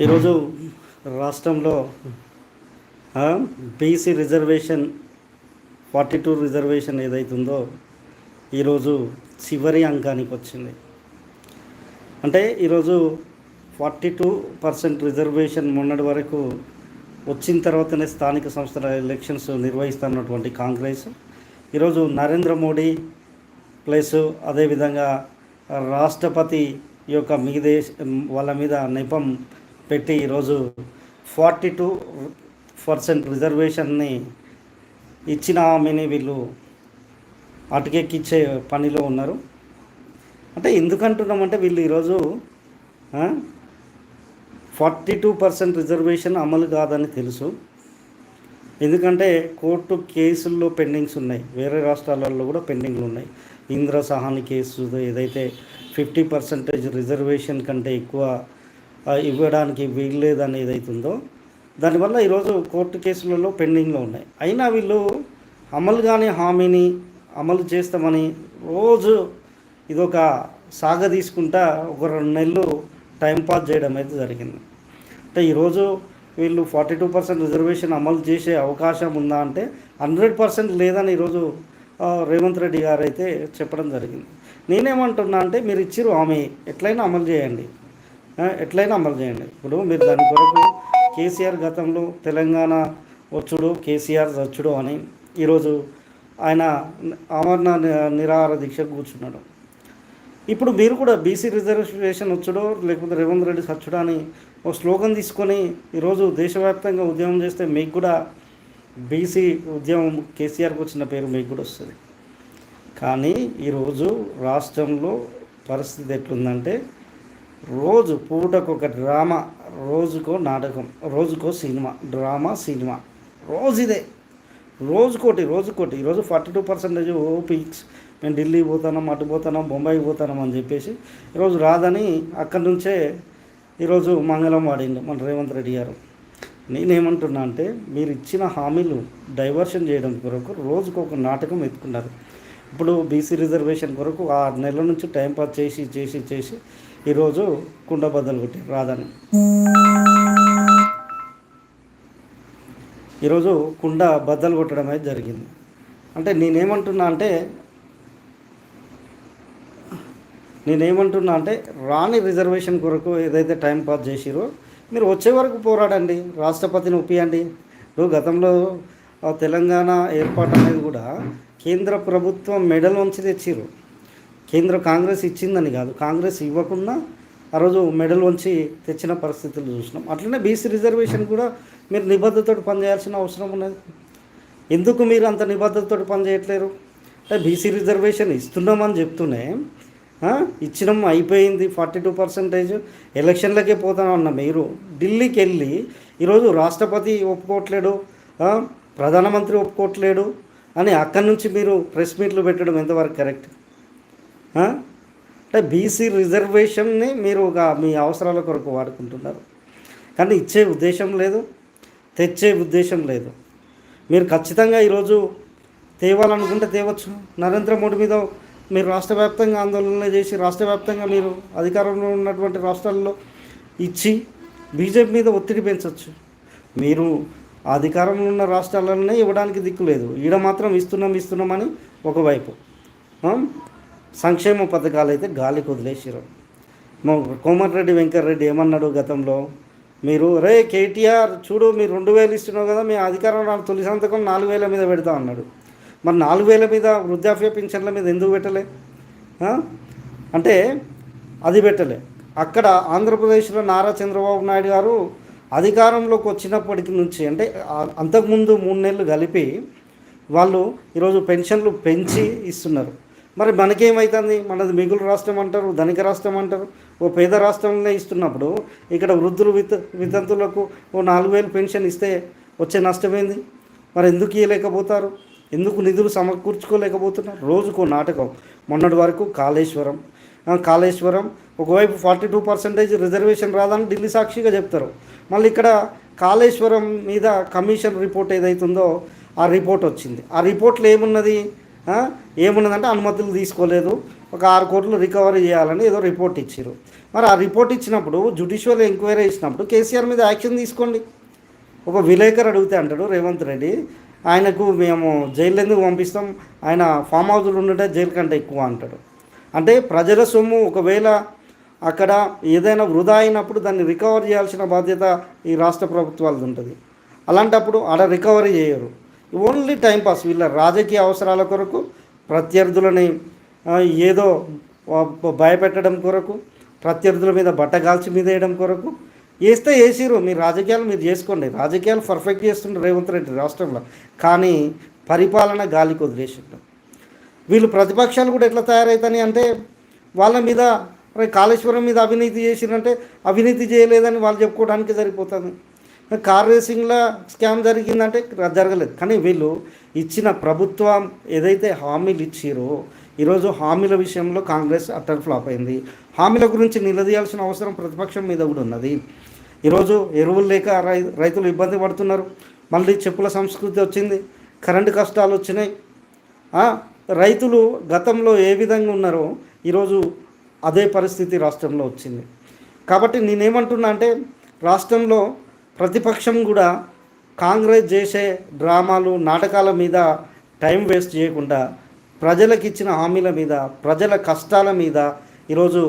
ఈరోజు రాష్ట్రంలో BC reservation forty two reservation ఏదైతుందో ఈరోజు చివరి అంకానికి వచ్చింది. అంటే ఈరోజు ఫార్టీ టూ పర్సెంట్ రిజర్వేషన్ మొన్నటి వరకు వచ్చిన తర్వాతనే స్థానిక సంస్థల ఎలక్షన్స్ నిర్వహిస్తున్నటువంటి కాంగ్రెస్. ఈరోజు నరేంద్ర మోడీ ప్లస్ అదేవిధంగా రాష్ట్రపతి యొక్క మీదే వాళ్ళ మీద నెపం పెట్టి ఈరోజు ఫార్టీ టూ పర్సెంట్ రిజర్వేషన్ని ఇచ్చిన ఆమెని వీళ్ళు అటుకెక్కిచ్చే పనిలో ఉన్నారు. అంటే ఎందుకంటున్నామంటే వీళ్ళు ఈరోజు ఫార్టీ టూ పర్సెంట్ రిజర్వేషన్ అమలు కాదని తెలుసు. ఎందుకంటే కోర్టు కేసుల్లో పెండింగ్స్ ఉన్నాయి. వేరే రాష్ట్రాలలో కూడా పెండింగ్లు ఉన్నాయి. ఇంద్ర సహాని కేసు ఏదైతే ఫిఫ్టీ పర్సెంటేజ్ రిజర్వేషన్ కంటే ఎక్కువ ఇవ్వడానికి వీల్లేదని ఏదైతుందో. దానివల్ల ఈరోజు కోర్టు కేసులలో పెండింగ్లో ఉన్నాయి. అయినా వీళ్ళు అమలు కాని హామీని అమలు చేస్తామని రోజు ఇదొక సాగ తీసుకుంటా ఒక రెండు నెలలు టైంపాస్ చేయడం అయితే జరిగింది. అంటే ఈరోజు వీళ్ళు ఫార్టీ టూ పర్సెంట్ రిజర్వేషన్ అమలు చేసే అవకాశం ఉందా అంటే హండ్రెడ్ పర్సెంట్ లేదని ఈరోజు రేవంత్ రెడ్డి గారు అయితే చెప్పడం జరిగింది. నేనేమంటున్నా అంటే మీరు ఇచ్చిరు హామీ ఎట్లయినా అమలు చేయండి. ఎట్లయినా అమలు చేయండి. ఇప్పుడు మీరు దాని కొరకు కేసీఆర్ గతంలో తెలంగాణ వచ్చుడు కేసీఆర్ చచ్చుడు అని ఈరోజు ఆయన ఆమరణ నిరాహార దీక్ష కూర్చున్నాడు. ఇప్పుడు మీరు కూడా బీసీ రిజర్వేషన్ వచ్చుడో లేకపోతే రేవంత్ రెడ్డి సచ్చుడో అని ఒక స్లోగన్ తీసుకొని ఈరోజు దేశవ్యాప్తంగా ఉద్యమం చేస్తే మీకు కూడా బీసీ ఉద్యమం కేసీఆర్కి వచ్చిన పేరు మీకు కూడా వస్తుంది. కానీ ఈరోజు రాష్ట్రంలో పరిస్థితి ఎట్లుందంటే రోజు పూటకు ఒక డ్రామా రోజుకో నాటకం రోజుకో సినిమా డ్రామా సినిమా. రోజు ఇదే రోజుకోటి. రోజుకోటి ఈరోజు ఫార్టీ టూ పర్సెంటేజ్ ఓ పీక్స్ మేము ఢిల్లీ పోతున్నాం అటు పోతున్నాం బొంబాయి పోతున్నాం అని చెప్పేసి ఈరోజు రాదని అక్కడి నుంచే ఈరోజు మంగళం వాడిండు మన రేవంత్ రెడ్డి గారు. నేనేమంటున్నా అంటే మీరు ఇచ్చిన హామీలు డైవర్షన్ చేయడం కొరకు రోజుకు ఒక నాటకం ఎత్తుకున్నారు. ఇప్పుడు బీసీ రిజర్వేషన్ కొరకు ఆరు నెలల నుంచి టైంపాస్ చేసి చేసి చేసి ఈరోజు కుండ బద్దలు కొట్టి రాధని ఈరోజు కుండ బద్దలు కొట్టడం అయితే జరిగింది. అంటే నేనేమంటున్నా అంటే నేనేమంటున్నా అంటే రాని రిజర్వేషన్ కొరకు ఏదైతే టైం పాస్ చేసిరో మీరు వచ్చే వరకు పోరాడండి రాష్ట్రపతిని ఒప్పియండి. ఇప్పుడు గతంలో తెలంగాణ ఏర్పాటు అనేది కూడా కేంద్ర ప్రభుత్వం మెడల్ వంచి తెచ్చిర్రు. కేంద్ర కాంగ్రెస్ ఇచ్చిందని కాదు. కాంగ్రెస్ ఇవ్వకుండా ఆ రోజు మెడల్ వంచి తెచ్చిన పరిస్థితులు చూసినాం. అట్లనే బీసీ రిజర్వేషన్ కూడా మీరు నిబద్ధతతో పనిచేయాల్సిన అవసరం ఉన్నది. ఎందుకు మీరు అంత నిబద్ధతతో పనిచేయట్లేరు? అంటే బీసీ రిజర్వేషన్ ఇస్తున్నామని చెప్తూనే ఇచ్చినాం అయిపోయింది ఫార్టీ టూ పర్సెంటేజ్. ఎలక్షన్లకే పోతామన్న మీరు. ఢిల్లీకి వెళ్ళి ఈరోజు రాష్ట్రపతి ఒప్పుకోవట్లేడు ప్రధానమంత్రి ఒప్పుకోవట్లేడు అని అక్కడి నుంచి మీరు ప్రెస్ మీట్లు పెట్టడం ఎంతవరకు కరెక్ట్? అంటే బీసీ రిజర్వేషన్ని మీరు ఒక మీ అవసరాల కొరకు వాడుకుంటున్నారు. కానీ ఇచ్చే ఉద్దేశం లేదు తెచ్చే ఉద్దేశం లేదు. మీరు ఖచ్చితంగా ఈరోజు తేవాలనుకుంటే తేవచ్చు. నరేంద్ర మోడీ మీద మీరు రాష్ట్ర వ్యాప్తంగా ఆందోళన చేసి రాష్ట్ర వ్యాప్తంగా మీరు అధికారంలో ఉన్నటువంటి రాష్ట్రాల్లో ఇచ్చి బీజేపీ మీద ఒత్తిడి పెంచవచ్చు మీరు అధికారంలో ఉన్న రాష్ట్రాలనే ఇవ్వడానికి దిక్కు లేదు. ఈడ మాత్రం ఇస్తున్నాం ఇస్తున్నామని ఒకవైపు. సంక్షేమ పథకాలు అయితే గాలికి వదిలేసారు మా కోమటిరెడ్డి వెంకటరెడ్డి ఏమన్నాడు గతంలో? మీరు రే కేటీఆర్ చూడు మీరు రెండు వేలు ఇస్తున్నావు కదా మీ అధికారం తొలి సంతకం నాలుగు వేల మీద పెడతా అన్నాడు. మరి నాలుగు వేల మీద వృద్ధాప్య పింఛన్ల మీద ఎందుకు పెట్టలే? అంటే అది పెట్టలే. అక్కడ ఆంధ్రప్రదేశ్లో నారా చంద్రబాబు నాయుడు గారు అధికారంలోకి వచ్చినప్పటికి నుంచి అంటే అంతకుముందు మూడు నెలలు కలిపి వాళ్ళు ఈరోజు పెన్షన్లు పెంచి ఇస్తున్నారు. మరి మనకేమవుతుంది మనది మిగులు రాష్ట్రం అంటారు ధనిక రాష్ట్రం అంటారు. ఓ పేద రాష్ట్రంలో ఇస్తున్నప్పుడు ఇక్కడ వృద్ధులు విత వితంతులకు ఓ నాలుగు వేలు పెన్షన్ ఇస్తే వచ్చే నష్టమైంది? మరి ఎందుకు ఇవ్వలేకపోతారు ఎందుకు నిధులు సమకూర్చుకోలేకపోతున్నారు? రోజుకో నాటకం. మొన్నటి వరకు కాళేశ్వరం. కాళేశ్వరం ఒకవైపు ఫార్టీ టూ పర్సెంటేజ్ రిజర్వేషన్ రాదని ఢిల్లీ సాక్షిగా చెప్తారు. మళ్ళీ ఇక్కడ కాళేశ్వరం మీద కమిషన్ రిపోర్ట్ ఏదైతుందో ఆ రిపోర్ట్ వచ్చింది. ఆ రిపోర్ట్లో ఏమున్నది? ఏమున్నదంటే అనుమతులు తీసుకోలేదు. ఒక ఆరు కోట్లు రికవరీ చేయాలని ఏదో రిపోర్ట్ ఇచ్చారు మరి ఆ రిపోర్ట్ ఇచ్చినప్పుడు జుడిషియల్ ఎంక్వైరీ ఇచ్చినప్పుడు కేసీఆర్ మీద యాక్షన్ తీసుకోండి. ఒక విలేకరు అడిగితే అంటాడు రేవంత్ రెడ్డి ఆయనకు మేము జైలు ఎందుకు పంపిస్తాం? ఆయన ఫామ్ హౌస్లో ఉండటే జైలు కంటే ఎక్కువ అంటాడు. అంటే ప్రజల సొమ్ము ఒకవేళ అక్కడ ఏదైనా వృధా అయినప్పుడు దాన్ని రికవర్ చేయాల్సిన బాధ్యత ఈ రాష్ట్ర ప్రభుత్వాలది ఉంటుంది. అలాంటప్పుడు ఆడ రికవరీ చేయరు. ఓన్లీ టైంపాస్ వీళ్ళ రాజకీయ అవసరాల కొరకు ప్రత్యర్థులని ఏదో భయపెట్టడం కొరకు ప్రత్యర్థుల మీద బట్టగాల్చి మీద వేయడం కొరకు. వేస్తే వేసిరు మీ రాజకీయాలు మీరు చేసుకోండి. రాజకీయాలు పర్ఫెక్ట్ చేస్తుండ్రు రేవంత్ రెడ్డి రాష్ట్రంలో. కానీ పరిపాలన గాలికి వదిలేసిండ్రు. వీళ్ళు ప్రతిపక్షాలు కూడా ఎట్లా తయారవుతాయి అంటే వాళ్ళ మీద కాళేశ్వరం మీద అవినీతి చేసిరంటే అవినీతి చేయలేదని వాళ్ళు చెప్పుకోవడానికి సరిపోతుంది. కార్ రేసింగ్లో స్కామ్ జరిగిందంటే జరగలేదు. కానీ వీళ్ళు ఇచ్చిన ప్రభుత్వం ఏదైతే హామీలు ఇచ్చిరో ఈరోజు హామీల విషయంలో కాంగ్రెస్ అట్టర్ ఫ్లాప్ అయింది. హామీల గురించి నిలదీయాల్సిన అవసరం ప్రతిపక్షం మీద కూడా ఉన్నది. ఈరోజు ఎరువులు లేక రై రైతులు ఇబ్బంది పడుతున్నారు. మళ్ళీ చెప్పుల సంస్కృతి వచ్చింది. కరెంటు కష్టాలు వచ్చినాయి. రైతులు గతంలో ఏ విధంగా ఉన్నారో ఈరోజు అదే పరిస్థితి రాష్ట్రంలో వచ్చింది. కాబట్టి నేనేమంటున్నా అంటే రాష్ట్రంలో ప్రతిపక్షం కూడా కాంగ్రెస్ చేసే డ్రామాలు నాటకాల మీద టైం వేస్ట్ చేయకుండా ప్రజలకు ఇచ్చిన హామీల మీద ప్రజల కష్టాల మీద ఈరోజు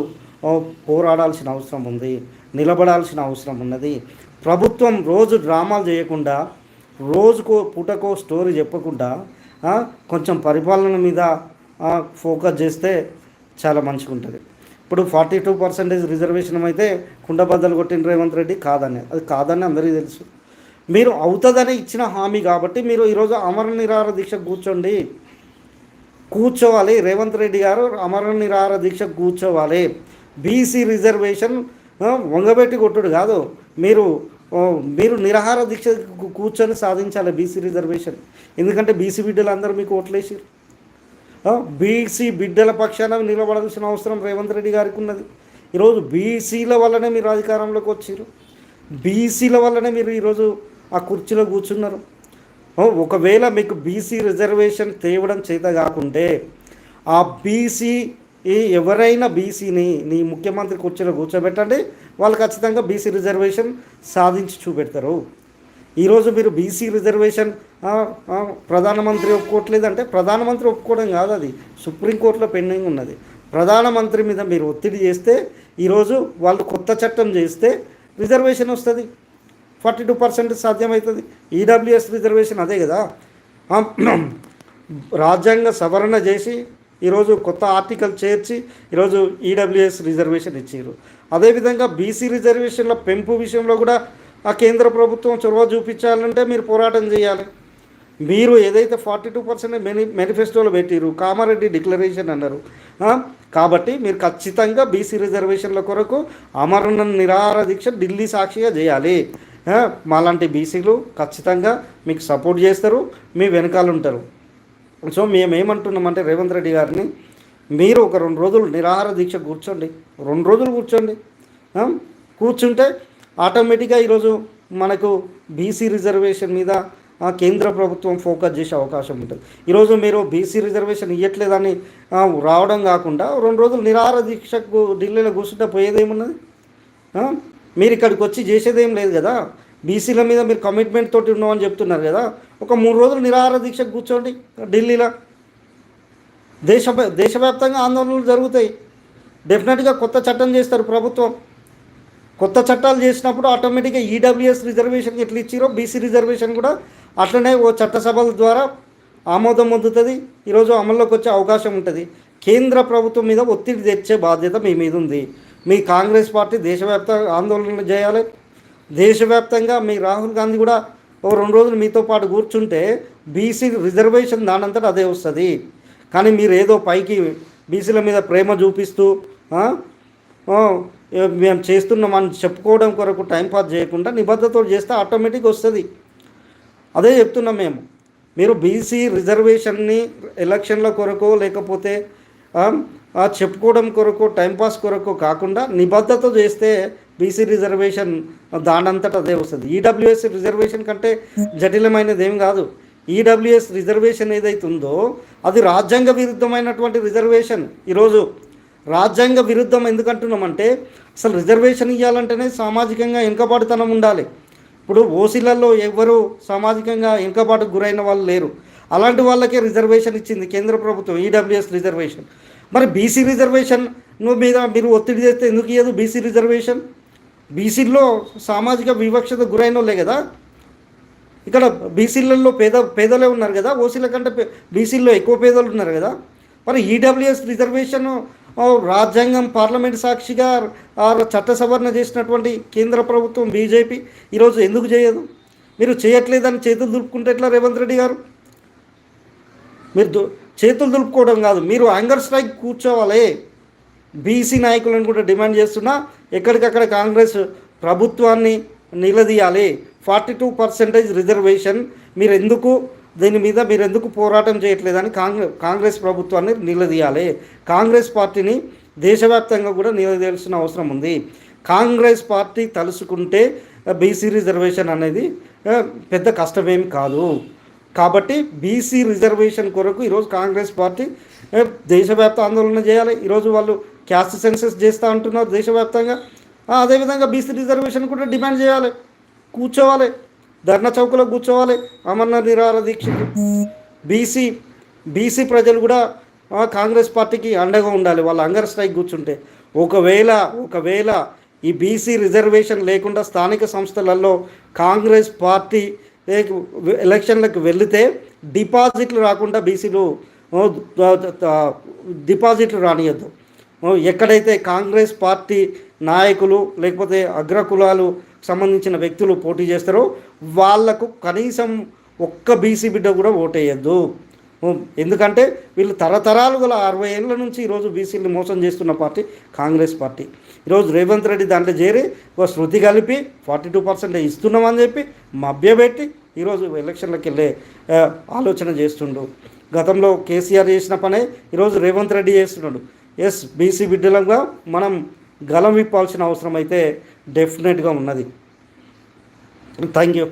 పోరాడాల్సిన అవసరం ఉంది నిలబడాల్సిన అవసరం ఉన్నది. ప్రభుత్వం రోజు డ్రామాలు చేయకుండా రోజుకో పూటకో స్టోరీ చెప్పకుండా కొంచెం పరిపాలన మీద ఫోకస్ చేస్తే చాలా మంచిగా ఉంటుంది ఇప్పుడు ఫార్టీ టూ పర్సెంటేజ్ రిజర్వేషన్ అయితే కుండబద్దలు కొట్టిన రేవంత్ రెడ్డి కాదని అది కాదని అందరికీ తెలుసు. మీరు అవుతుందని ఇచ్చిన హామీ కాబట్టి మీరు ఈరోజు అమర నిరార దీక్ష కూర్చోండి. కూర్చోవాలి. రేవంత్ రెడ్డి గారు అమర నిరార దీక్ష కూర్చోవాలి. బీసీ రిజర్వేషన్ వంగబెట్టి కొట్టుడు కాదు. మీరు మీరు నిరాహార దీక్ష కూర్చొని సాధించాలి బీసీ రిజర్వేషన్. ఎందుకంటే బీసీ బిడ్డలు అందరూ మీకు ఓట్లేసారు బీసీ బిడ్డల పక్షాన నిలబడాల్సిన అవసరం రేవంత్ రెడ్డి గారికి ఉన్నది. ఈరోజు బీసీల వల్లనే మీరు అధికారంలోకి వచ్చారు బీసీల వల్లనే మీరు ఈరోజు ఆ కుర్చీలో కూర్చున్నారు. ఒకవేళ మీకు బీసీ రిజర్వేషన్ తేవడం చేత కాకుంటే ఆ బీసీ ఎవరైనా బీసీని నీ ముఖ్యమంత్రి కుర్చీలో కూర్చోబెట్టండి. వాళ్ళు ఖచ్చితంగా బీసీ రిజర్వేషన్ సాధించి చూపెడతారు. ఈరోజు మీరు బీసీ రిజర్వేషన్ ప్రధానమంత్రి ఒప్పుకోవట్లేదంటే ప్రధానమంత్రి ఒప్పుకోవడం కాదు అది. సుప్రీంకోర్టులో పెండింగ్ ఉన్నది. ప్రధానమంత్రి మీద మీరు ఒత్తిడి చేస్తే ఈరోజు వాళ్ళు కొత్త చట్టం చేస్తే రిజర్వేషన్ వస్తుంది. ఫార్టీ టూ పర్సెంట్ సాధ్యమవుతుంది ఈడబ్ల్యూఎస్ రిజర్వేషన్ అదే కదా. రాజ్యాంగ సవరణ చేసి ఈరోజు కొత్త ఆర్టికల్ చేర్చి ఈరోజు ఈడబ్ల్యూఎస్ రిజర్వేషన్ ఇచ్చారు అదేవిధంగా బీసీ రిజర్వేషన్ల పెంపు విషయంలో కూడా ఆ కేంద్ర ప్రభుత్వం చొరవ చూపించాలంటే మీరు పోరాటం చేయాలి. మీరు ఏదైతే ఫార్టీ టూ పర్సెంట్ మెని మేనిఫెస్టోలో పెట్టిరు కామారెడ్డి డిక్లరేషన్ అన్నారు. కాబట్టి మీరు ఖచ్చితంగా బీసీ రిజర్వేషన్ల కొరకు అమరణ నిరాహార దీక్ష ఢిల్లీ సాక్షిగా చేయాలి. మాలాంటి బీసీలు ఖచ్చితంగా మీకు సపోర్ట్ చేస్తారు మీ వెనకాల ఉంటారు. సో మేము ఏమంటున్నామంటే రేవంత్ రెడ్డి గారిని మీరు ఒక రెండు రోజులు నిరాహార దీక్ష కూర్చోండి. రెండు రోజులు కూర్చోండి. కూర్చుంటే ఆటోమేటిక్గా ఈరోజు మనకు బీసీ రిజర్వేషన్ మీద కేంద్ర ప్రభుత్వం ఫోకస్ చేసే అవకాశం ఉంటుంది. ఈరోజు మీరు బీసీ రిజర్వేషన్ ఇవ్వట్లేదని రావడం కాకుండా రెండు రోజులు నిరాహార దీక్షకు ఢిల్లీలో కూర్చుంటే పోయేదేమున్నది? మీరు ఇక్కడికి వచ్చి చేసేదేం లేదు కదా? బీసీల మీద మీరు కమిట్మెంట్ తోటి ఉన్నామని చెప్తున్నారు కదా? ఒక మూడు రోజులు నిరాహార దీక్షకు కూర్చోండి ఢిల్లీలో. దేశ దేశవ్యాప్తంగా ఆందోళనలు జరుగుతాయి. డెఫినెట్గా కొత్త చట్టం చేస్తారు ప్రభుత్వం. కొత్త చట్టాలు చేసినప్పుడు ఆటోమేటిక్గా ఈడబ్ల్యూఎస్ రిజర్వేషన్ ఎట్లా ఇచ్చిరో బీసీ రిజర్వేషన్ కూడా అట్లనే ఓ చట్టసభల ద్వారా ఆమోదం పొందుతుంది. ఈరోజు అమల్లోకి వచ్చే అవకాశం ఉంటుంది. కేంద్ర ప్రభుత్వం మీద ఒత్తిడి తెచ్చే బాధ్యత మీ మీద ఉంది. మీ కాంగ్రెస్ పార్టీ దేశవ్యాప్త ఆందోళనలు చేయాలి. దేశవ్యాప్తంగా మీ రాహుల్ గాంధీ కూడా ఓ రెండు రోజులు మీతో పాటు కూర్చుంటే బీసీ రిజర్వేషన్ దానంతట అదే వస్తుంది. కానీ మీరు ఏదో పైకి బీసీల మీద ప్రేమ చూపిస్తూ మేము చేస్తున్నామని చెప్పుకోవడం కొరకు టైంపాస్ చేయకుండా నిబద్ధతతో చేస్తే ఆటోమేటిక్ వస్తుంది. అదే చెప్తున్నాం మేము. మీరు బీసీ రిజర్వేషన్ని ఎలక్షన్ల కొరకు లేకపోతే చెప్పుకోవడం కొరకు టైంపాస్ కొరకు కాకుండా నిబద్ధత చేస్తే బీసీ రిజర్వేషన్ దానంతట అదే వస్తుంది. ఈడబ్ల్యూఎస్ రిజర్వేషన్ కంటే జటిలమైనది ఏం కాదు ఈడబ్ల్యూఎస్ రిజర్వేషన్ ఏదైతే ఉందో అది రాజ్యాంగ విరుద్ధమైనటువంటి రిజర్వేషన్ ఈరోజు. రాజ్యాంగ విరుద్ధం ఎందుకంటున్నామంటే అసలు రిజర్వేషన్ ఇవ్వాలంటేనే సామాజికంగా వెనుకబాటుతనం ఉండాలి. ఇప్పుడు ఓసీలలో ఎవరు సామాజికంగా వెనుకబాటుకు గురైన వాళ్ళు లేరు. అలాంటి వాళ్ళకే రిజర్వేషన్ ఇచ్చింది కేంద్ర ప్రభుత్వం ఈడబ్ల్యూఎస్ రిజర్వేషన్. మరి బీసీ రిజర్వేషన్ మీద మీరు ఒత్తిడి చేస్తే ఎందుకు ఇయ్యదు బీసీ రిజర్వేషన్? బీసీల్లో సామాజిక వివక్షత గురైనోళ్ళే కదా. ఇక్కడ బీసీలలో పేద పేదలే ఉన్నారు కదా. ఓసీల కంటే బీసీల్లో ఎక్కువ పేదలు ఉన్నారు కదా. మరి ఈడబ్ల్యూఎస్ రిజర్వేషన్ రాజ్యాంగం పార్లమెంట్ సాక్షిగా చట్ట సవరణ చేసినటువంటి కేంద్ర ప్రభుత్వం బీజేపీ ఈరోజు ఎందుకు చేయదు? మీరు చేయట్లేదని చేతులు దులుపుకుంటే ఎట్లా రేవంత్ రెడ్డి గారు? మీరు చేతులు దులుపుకోవడం కాదు మీరు యాంగర్ స్ట్రైక్ కూర్చోవాలి. బీసీ నాయకులను కూడా డిమాండ్ చేస్తున్నా ఎక్కడికక్కడ కాంగ్రెస్ ప్రభుత్వాన్ని నిలదీయాలి. ఫార్టీ టూ పర్సెంటేజ్ రిజర్వేషన్ మీరు ఎందుకు దీని మీద మీరు ఎందుకు పోరాటం చేయట్లేదని కాంగ్రెస్ కాంగ్రెస్ ప్రభుత్వాన్ని నిలదీయాలి. కాంగ్రెస్ పార్టీని దేశవ్యాప్తంగా కూడా నిలదీయాల్సిన అవసరం ఉంది. కాంగ్రెస్ పార్టీ తలుసుకుంటే బీసీ రిజర్వేషన్ అనేది పెద్ద కష్టమేమి కాదు. కాబట్టి బీసీ రిజర్వేషన్ కొరకు ఈరోజు కాంగ్రెస్ పార్టీ దేశవ్యాప్త ఆందోళన చేయాలి. ఈరోజు వాళ్ళు క్యాస్ట్ సెన్సెస్ చేస్తూ అంటున్నారు దేశవ్యాప్తంగా. అదేవిధంగా బీసీ రిజర్వేషన్ కూడా డిమాండ్ చేయాలి. కూర్చోవాలి. ధర్నా చౌకలో కూర్చోవాలి. అమర్నాథ్ నిరాహార దీక్షకి. బీసీ బీసీ ప్రజలు కూడా కాంగ్రెస్ పార్టీకి అండగా ఉండాలి. వాళ్ళ అంగర్ స్ట్రైక్ కూర్చుంటే. ఒకవేళ ఒకవేళ ఈ బీసీ రిజర్వేషన్ లేకుండా స్థానిక సంస్థలలో కాంగ్రెస్ పార్టీ ఎలక్షన్లకు వెళితే డిపాజిట్లు రాకుండా బీసీలు డిపాజిట్లు రానియద్దు. ఎక్కడైతే కాంగ్రెస్ పార్టీ నాయకులు లేకపోతే అగ్రకులాలు సంబంధించిన వ్యక్తులు పోటీ చేస్తారో వాళ్ళకు కనీసం ఒక్క బీసీ బిడ్డ కూడా ఓటేయద్దు. ఎందుకంటే వీళ్ళు తరతరాలు గల అరవై ఏళ్ళ నుంచి ఈరోజు బీసీని మోసం చేస్తున్న పార్టీ కాంగ్రెస్ పార్టీ. ఈరోజు రేవంత్ రెడ్డి దాంట్లో చేరి ఒక శృతి కలిపి ఫార్టీ టూ పర్సెంట్ ఇస్తున్నామని చెప్పి మభ్యపెట్టి ఈరోజు ఎలక్షన్లకు వెళ్ళే ఆలోచన చేస్తుండు. గతంలో కేసీఆర్ చేసిన పనే ఈరోజు రేవంత్ రెడ్డి చేస్తున్నాడు. ఎస్ బీసీ బిడ్డలంగా మనం గలం విప్పాల్సిన అవసరం అయితే డెఫినెట్గా ఉన్నది. Thank you